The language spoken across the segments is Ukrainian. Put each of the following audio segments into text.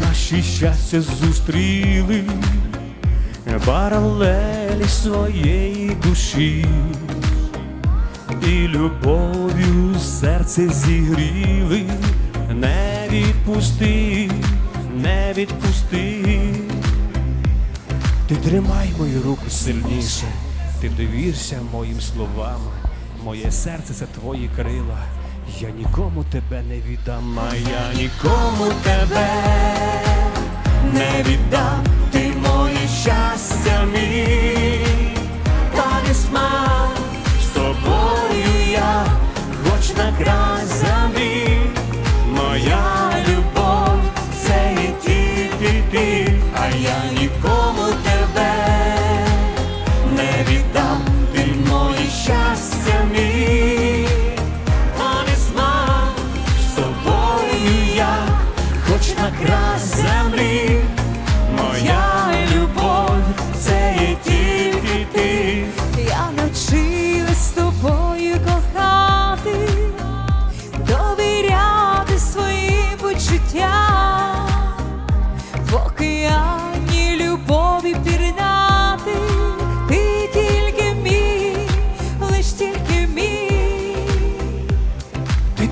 Наші щастя зустріли паралелі своєї душі, і любов'ю серце зігріли, не відпусти, не відпусти. Ти тримай мою руку сильніше, ти довірся моїм словам, моє серце це твої крила. Я нікому тебе не віддам, а я нікому тебе не віддам,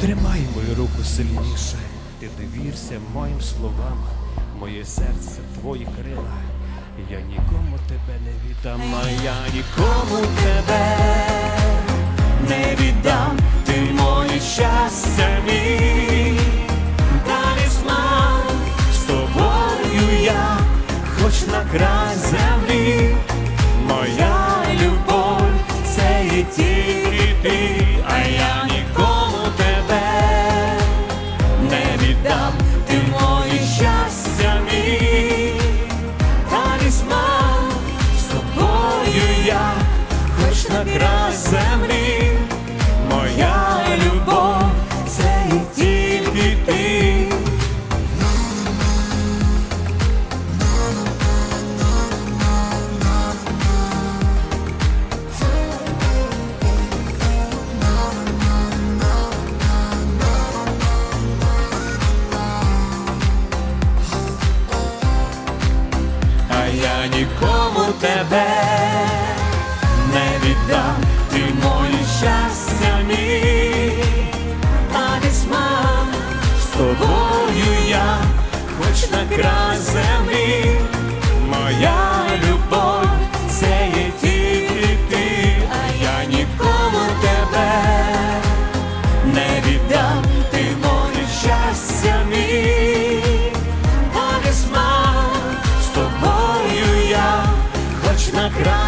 тримай мою руку сильніше, ти довірся моїм словам, моє серце твої крила. Я нікому тебе не віддам, а я нікому тебе не віддам, ти моє щастя мій, талісман, з тобою я, хоч на край землі, моя любов, це є тільки хоч на край землі, моя любов, це є тільки ти. тебе віддам, ти моє щастя мій, талісман, з тобою я, хоч на край землі, моя любов, це є тільки ти, а я нікому тебе не віддам, ти моє щастя мій, талісман, тобою я, хоч на край.